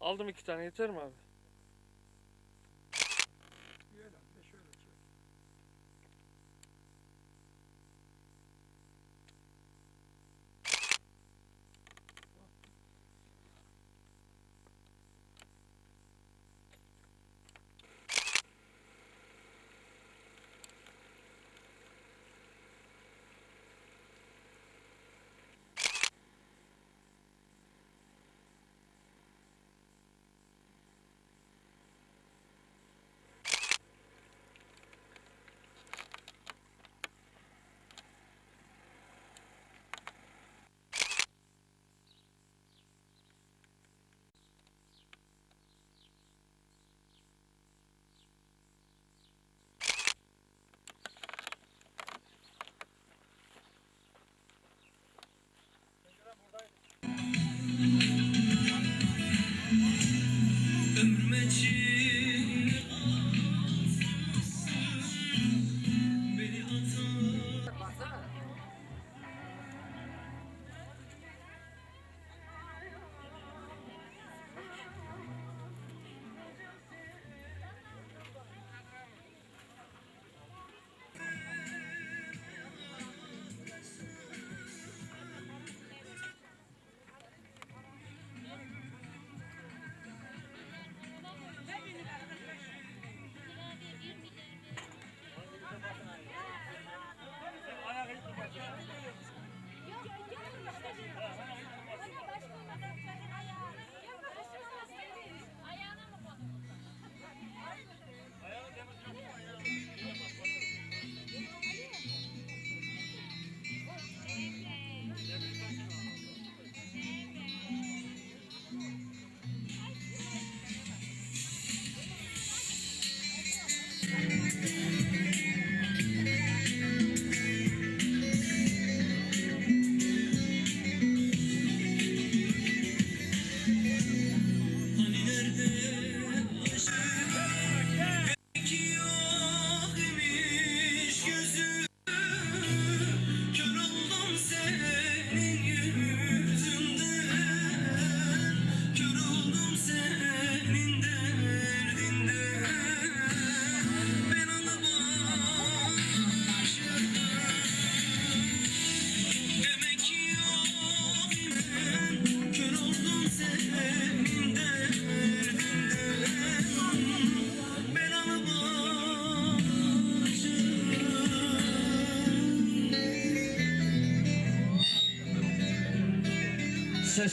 Aldım iki tane yeter mi abi? Yok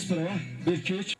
extra, bir.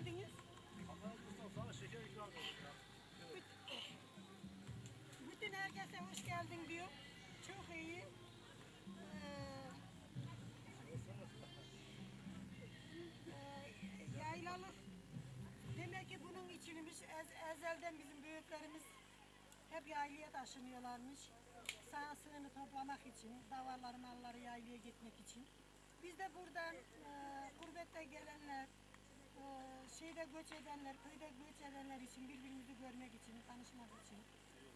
2, 3. Merhaba, hoş geldiniz. Bütün herkese hoş geldin diyor. Çok iyi. Ee, e, yaylalık. Demek ki bunun içinmiş. Ez- ezelden bizim büyüklerimiz hep yaylaya taşınıyorlarmış. Sağ sığını toplamak için, davarları malları yaylaya gitmek için. Biz de buradan e, gurbette gelenler, şeyde göç edenler, köyde göç edenler için birbirimizi görmek için, tanışmak için,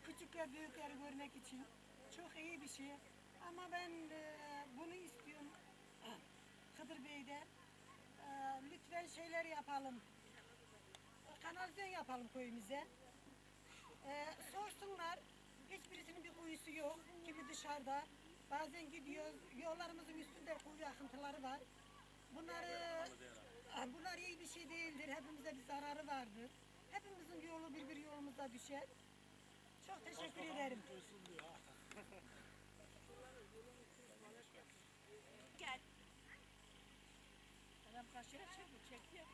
küçükler büyükleri görmek için çok iyi bir şey. Ama ben e, bunu istiyorum Kıdır Bey'de. E, lütfen şeyler yapalım. Kanalizasyon yapalım köyümüze. E, sorsunlar. Hiçbirisinin bir kuyusu yok. Kimi dışarıda. Bazen gidiyoruz. Yollarımızın üstünde kuyu akıntıları var. Bunları bunlar iyi bir şey değildir. Hepimize bir zararı vardır. Hepimizin yolu birbir yolumuza düşer. Çok teşekkür ederim. Gel. Adam kaşıya çekti, çekti.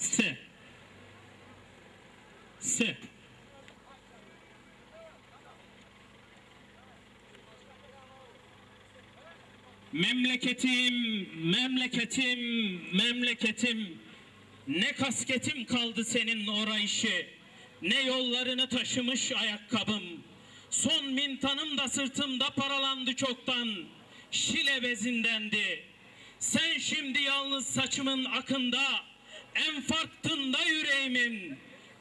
Se. Se. Memleketim, memleketim, memleketim. Ne kasketim kaldı senin orayışı, ne yollarını taşımış ayakkabım. Son mintanım da sırtımda paralandı çoktan, şile bezindendi. Sen şimdi yalnız saçımın akında, en farkında yüreğimin,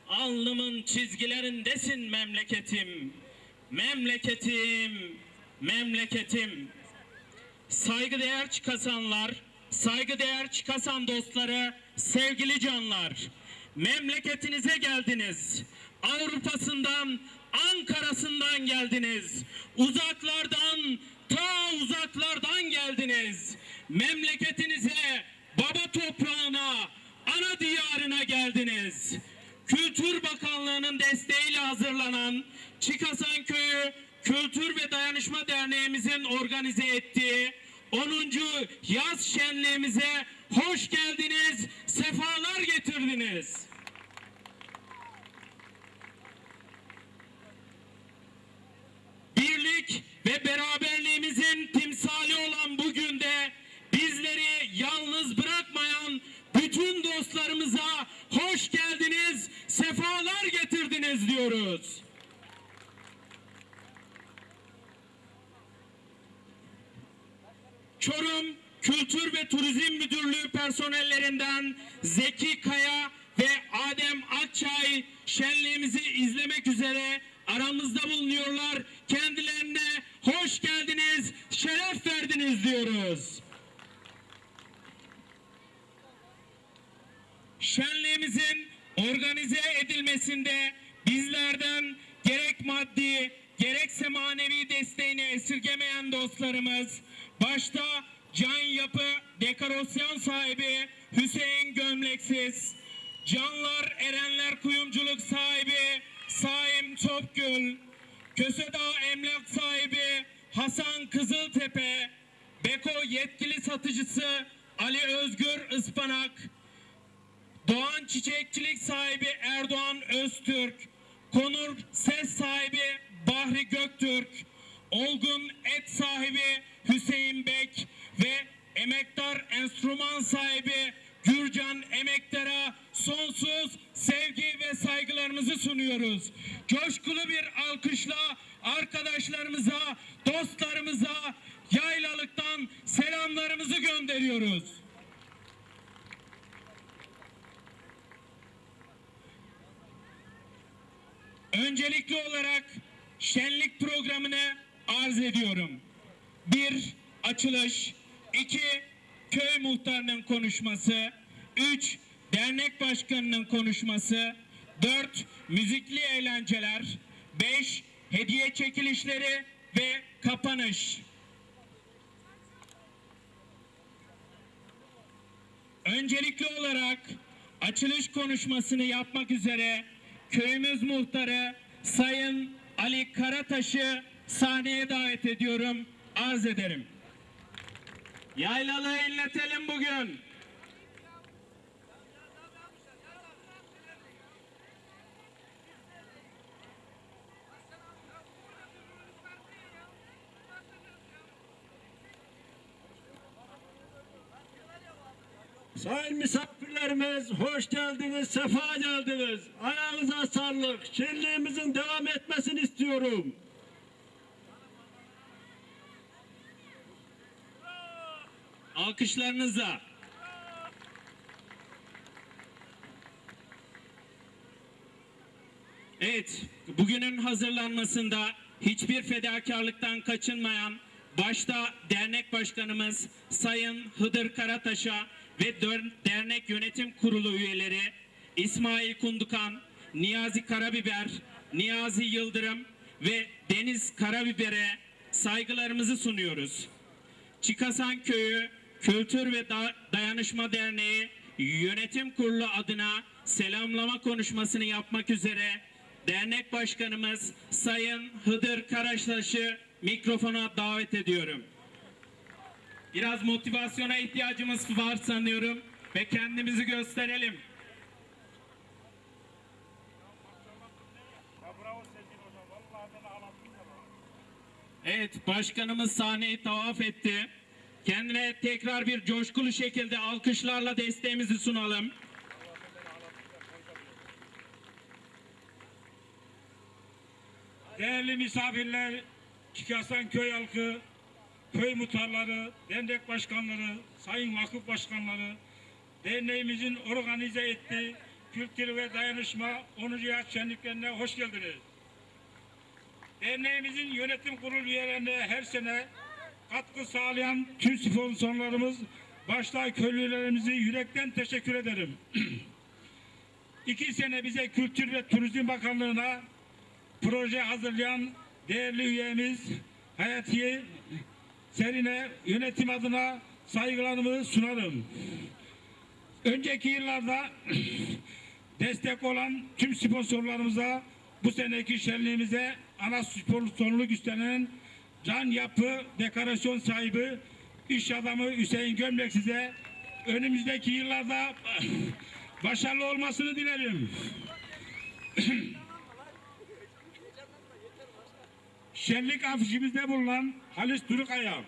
alnımın çizgilerindesin memleketim. Memleketim, memleketim. Saygıdeğer çıkasanlar, saygıdeğer çıkasan dostları, sevgili canlar. Memleketinize geldiniz. Avrupa'sından, Ankara'sından geldiniz. Uzaklardan, ta uzaklardan geldiniz. Memleketinize, baba toprağına, ana diyarına geldiniz. Kültür Bakanlığı'nın desteğiyle hazırlanan Çıkasan Köyü Kültür ve Dayanışma Derneğimizin organize ettiği 10. yaz şenliğimize hoş geldiniz, sefalar getirdiniz. Birlik ve beraberliğimizin timsali olan bugün de bizleri yalnız bırakmayan bütün dostlarımıza hoş geldiniz, sefalar getirdiniz diyoruz. Çorum Kültür ve Turizm Müdürlüğü personellerinden Zeki Kaya ve Adem Akçay şenliğimizi izlemek üzere aramızda bulunuyorlar. Kendilerine hoş geldiniz, şeref verdiniz diyoruz. Şenliğimizin organize edilmesinde bizlerden gerek maddi gerekse manevi desteğini esirgemeyen dostlarımız başta Can Yapı dekorasyon sahibi Hüseyin Gömleksiz, Canlar Erenler Kuyumculuk sahibi Saim Topgül, Kösedağ Emlak sahibi Hasan Kızıltepe, Beko yetkili satıcısı Ali Özgür Ispanak, Doğan Çiçekçilik sahibi Erdoğan Öztürk, Konur Ses sahibi Bahri Göktürk, Olgun Et sahibi Hüseyin Bek ve emektar enstrüman sahibi Gürcan Emektar'a sonsuz sevgi ve saygılarımızı sunuyoruz. Coşkulu bir alkışla arkadaşlarımıza, dostlarımıza yaylalıktan selamlarımızı gönderiyoruz. Öncelikli olarak şenlik programını arz ediyorum. Bir, açılış. iki köy muhtarının konuşması. 3. Dernek başkanının konuşması. 4. Müzikli eğlenceler. 5. Hediye çekilişleri ve kapanış. Öncelikli olarak açılış konuşmasını yapmak üzere köyümüz muhtarı Sayın Ali Karataş'ı sahneye davet ediyorum. Arz ederim. Yaylalı inletelim bugün. Sayın misafirlerimiz hoş geldiniz, sefa geldiniz. Ayağınıza sağlık. Şenliğimizin devam etmesini istiyorum. Alkışlarınızla. Evet, bugünün hazırlanmasında hiçbir fedakarlıktan kaçınmayan başta dernek başkanımız Sayın Hıdır Karataş'a ve dernek yönetim kurulu üyeleri İsmail Kundukan, Niyazi Karabiber, Niyazi Yıldırım ve Deniz Karabiber'e saygılarımızı sunuyoruz. Çikasan Köyü Kültür ve Da- Dayanışma Derneği Yönetim Kurulu adına selamlama konuşmasını yapmak üzere dernek başkanımız Sayın Hıdır Karaştaş'ı mikrofona davet ediyorum. Biraz motivasyona ihtiyacımız var sanıyorum ve kendimizi gösterelim. Evet, başkanımız sahneyi tavaf etti. Kendine tekrar bir coşkulu şekilde alkışlarla desteğimizi sunalım. Değerli misafirler, Çikasan köy halkı, köy muhtarları, dernek başkanları, sayın vakıf başkanları, derneğimizin organize ettiği kültür ve dayanışma 10. yaz şenliklerine hoş geldiniz. Derneğimizin yönetim kurulu üyelerine her sene katkı sağlayan tüm sponsorlarımız başta köylülerimizi yürekten teşekkür ederim. İki sene bize Kültür ve Turizm Bakanlığı'na proje hazırlayan değerli üyemiz Hayatiye Serine yönetim adına saygılarımı sunarım. Önceki yıllarda destek olan tüm sponsorlarımıza bu seneki şenliğimize ana sponsorluk üstlenen Can Yapı dekorasyon sahibi iş adamı Hüseyin Gömlek size önümüzdeki yıllarda başarılı olmasını dilerim. Şenlik afişimizde bulunan Halis Turukaya,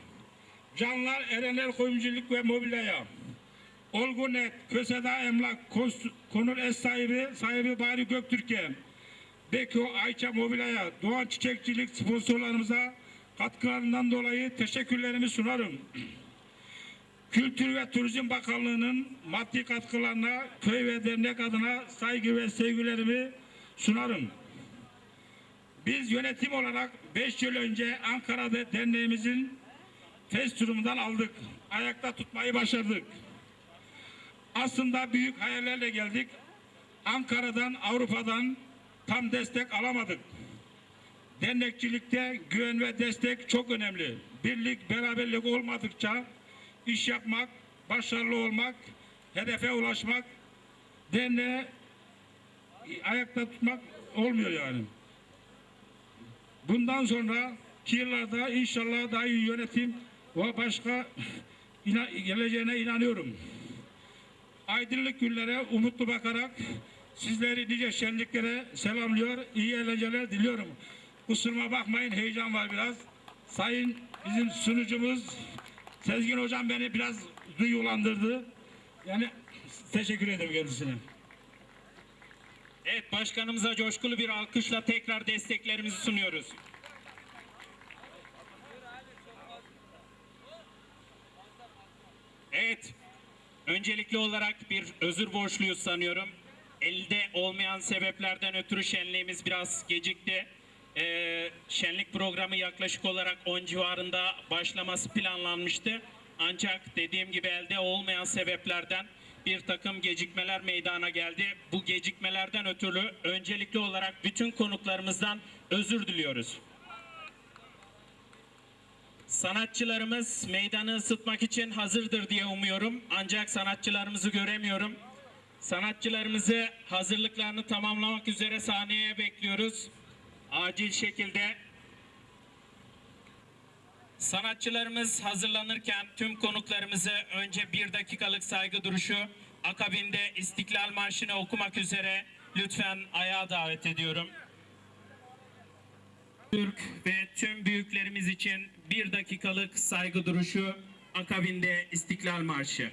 Canlar Erenler Koyumculuk ve Mobilyaya, Olgunet, Köseda Emlak, Konur Es sahibi, sahibi Bari Göktürk'e, Beko Ayça Mobilyaya, Doğan Çiçekçilik sponsorlarımıza katkılarından dolayı teşekkürlerimi sunarım. Kültür ve Turizm Bakanlığı'nın maddi katkılarına köy ve dernek adına saygı ve sevgilerimi sunarım. Biz yönetim olarak 5 yıl önce Ankara'da derneğimizin test turumundan aldık. Ayakta tutmayı başardık. Aslında büyük hayallerle geldik. Ankara'dan, Avrupa'dan tam destek alamadık. Dernekçilikte güven ve destek çok önemli. Birlik, beraberlik olmadıkça iş yapmak, başarılı olmak, hedefe ulaşmak, derneğe ayakta tutmak olmuyor yani. Bundan sonra yıllarda inşallah daha iyi yönetim ve başka ina- geleceğine inanıyorum. Aydınlık günlere umutlu bakarak sizleri nice şenliklere selamlıyor, iyi eğlenceler diliyorum. Kusuruma bakmayın heyecan var biraz. Sayın bizim sunucumuz Sezgin Hocam beni biraz duygulandırdı. Yani teşekkür ederim kendisine. Evet, başkanımıza coşkulu bir alkışla tekrar desteklerimizi sunuyoruz. Evet, öncelikli olarak bir özür borçluyuz sanıyorum. Elde olmayan sebeplerden ötürü şenliğimiz biraz gecikti. Ee, şenlik programı yaklaşık olarak 10 civarında başlaması planlanmıştı. Ancak dediğim gibi elde olmayan sebeplerden bir takım gecikmeler meydana geldi. Bu gecikmelerden ötürü öncelikli olarak bütün konuklarımızdan özür diliyoruz. Sanatçılarımız meydanı ısıtmak için hazırdır diye umuyorum. Ancak sanatçılarımızı göremiyorum. Sanatçılarımızı hazırlıklarını tamamlamak üzere sahneye bekliyoruz. Acil şekilde Sanatçılarımız hazırlanırken tüm konuklarımızı önce bir dakikalık saygı duruşu, akabinde İstiklal Marşı'nı okumak üzere lütfen ayağa davet ediyorum. Türk ve tüm büyüklerimiz için bir dakikalık saygı duruşu, akabinde İstiklal Marşı.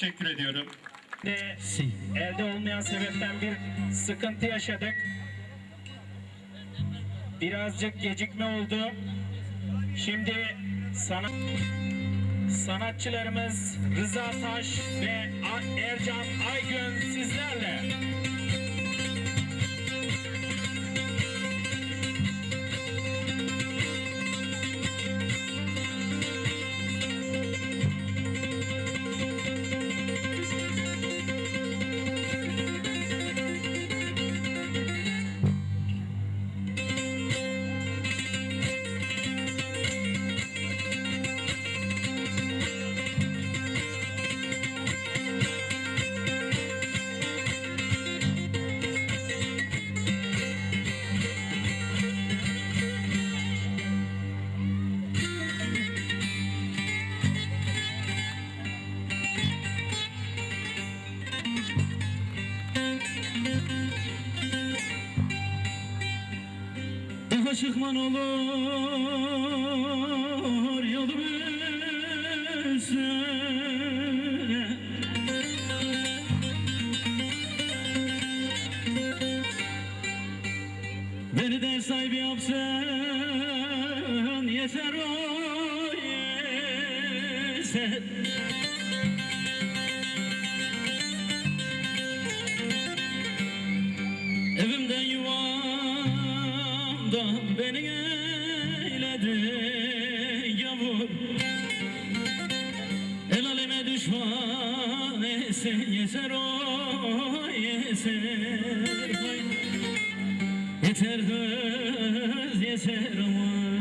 Teşekkür ediyorum. De, elde olmayan sebepten bir sıkıntı yaşadık. Birazcık gecikme oldu. Şimdi sanat sanatçılarımız Rıza Taş ve Ercan Aygün sizlerle. Çıkman olur etsen yeter o yeter Hay. Yeter kız yeter aman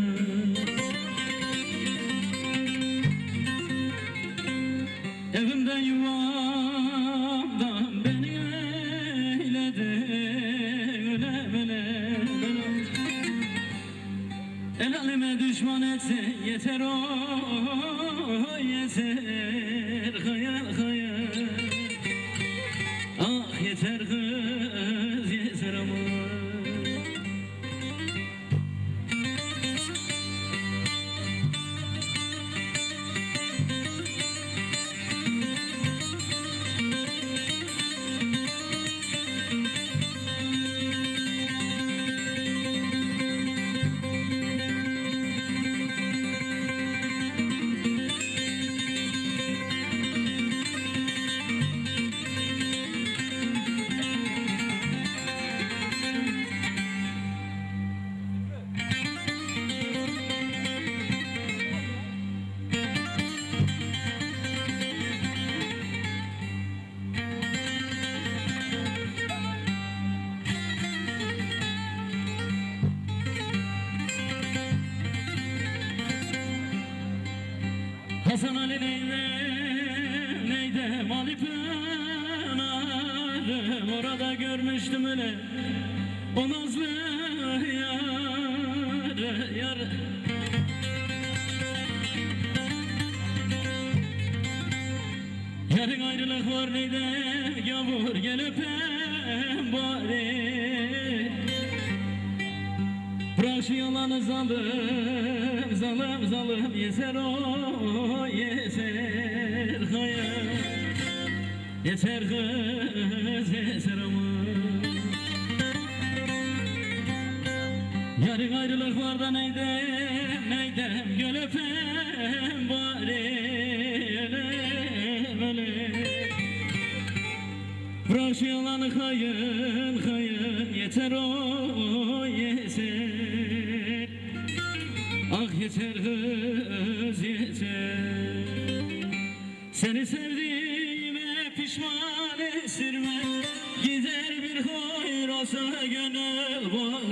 Yarın ayrılık var neydem Yağmur gel öpem bari. Bırak şu yalanı zalım, zalım, zalım Yeter o, yeter hayal Yeter kız, yeter ama. Yarın ayrılık var da neydem, neydem Gül öpem bari Bırak şu yalanı kayın, kayın Yeter o, yeter. Ah yeter kız, yeter. Seni sevdiğime pişman esirme. Gider bir hayır olsa gönül bağlarım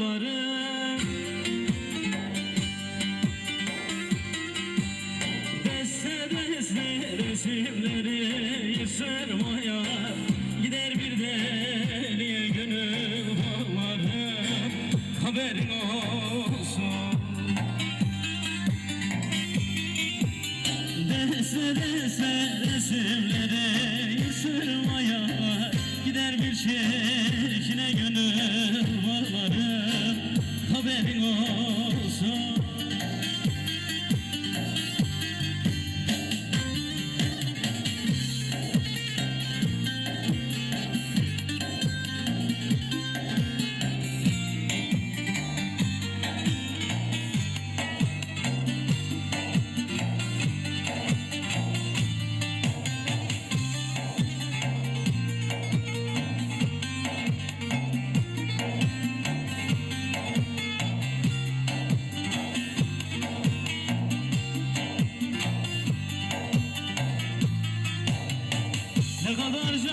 Ne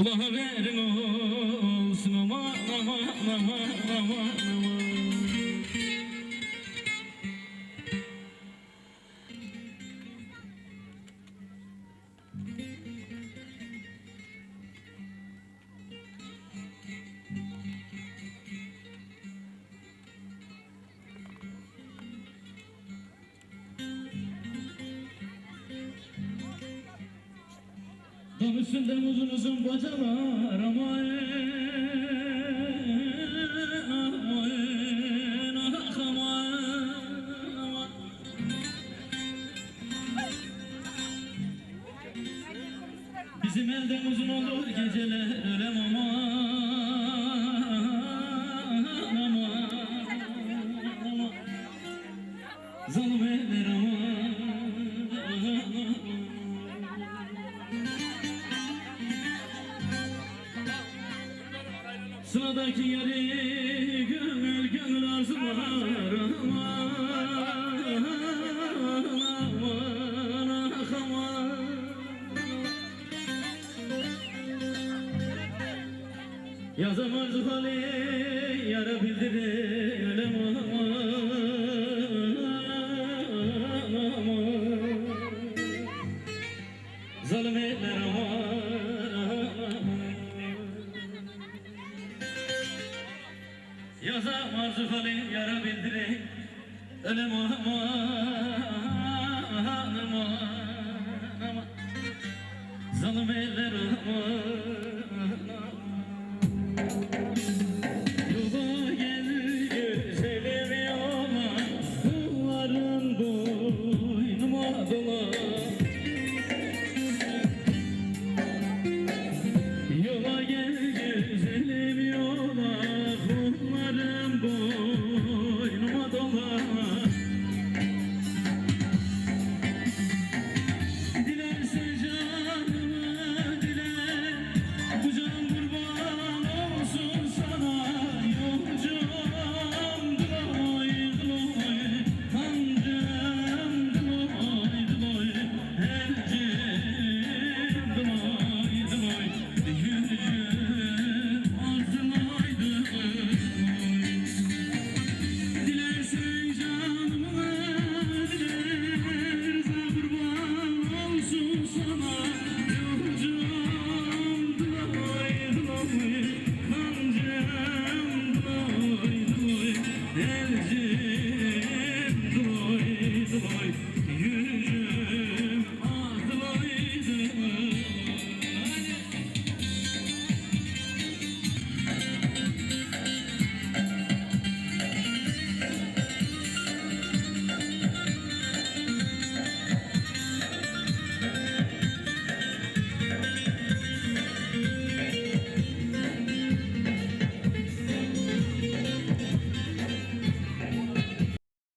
Ula haberin olsun aman aman aman aman Dam üstünde uzun bacalar aman aman ah aman aman Bizim elden uzun olur geceler ölem aman aman aman Zalim Sıradaki yeri gönül gönül arzular aman aman ah